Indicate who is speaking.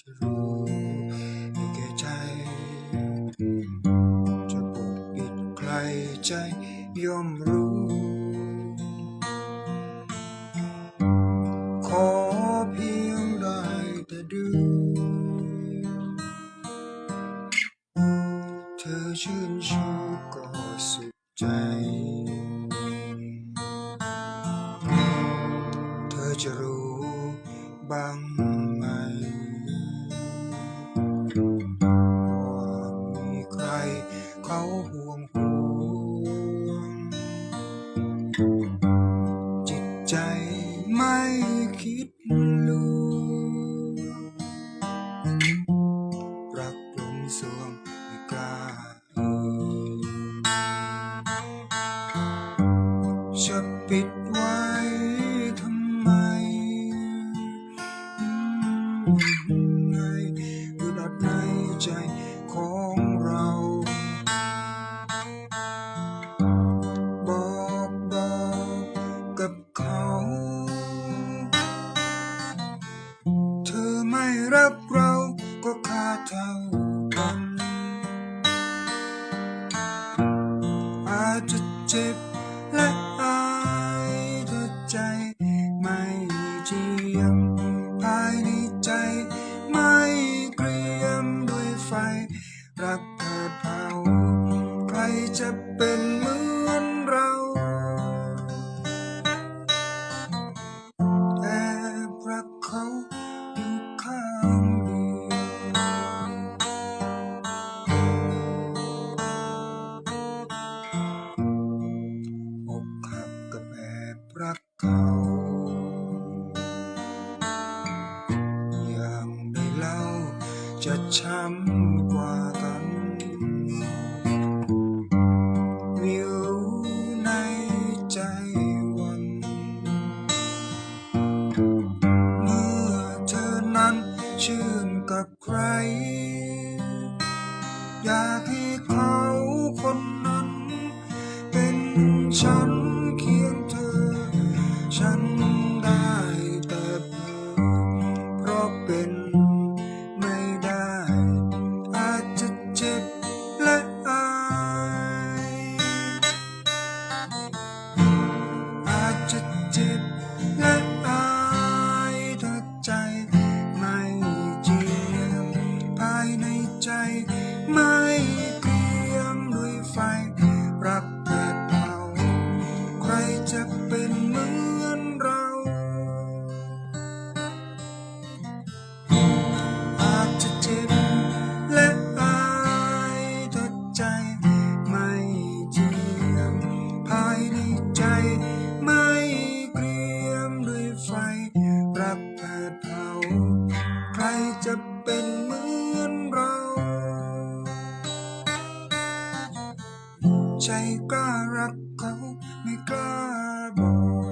Speaker 1: จะรู้ให้แก่ใจ จะปกปิดใครใจย่อมรู้ ขอเพียงได้แต่ดู เธอชื่นชูก็สุขใจเธอจะรู้บ้าง เขาห่วงห่วง จิตใจไม่คิด รักเราก็ค่าเท่ากัน อาจจะเจ็บและอายเธอใจ ไม่เจียมภายในใจ ไม่เกรียมด้วยไฟ รักเธอเผาใครจะเป็นเหมือนเราแอบรักเขา ช้ำกว่ากันวิวในใจวัน เมื่อเธอนั้นชื่นกับใคร อยากให้เขาคนนั้นเป็น รับเธอเขาใครจะเป็นเหมือนเรา ใจกล้ารักเขาไม่กล้าบอก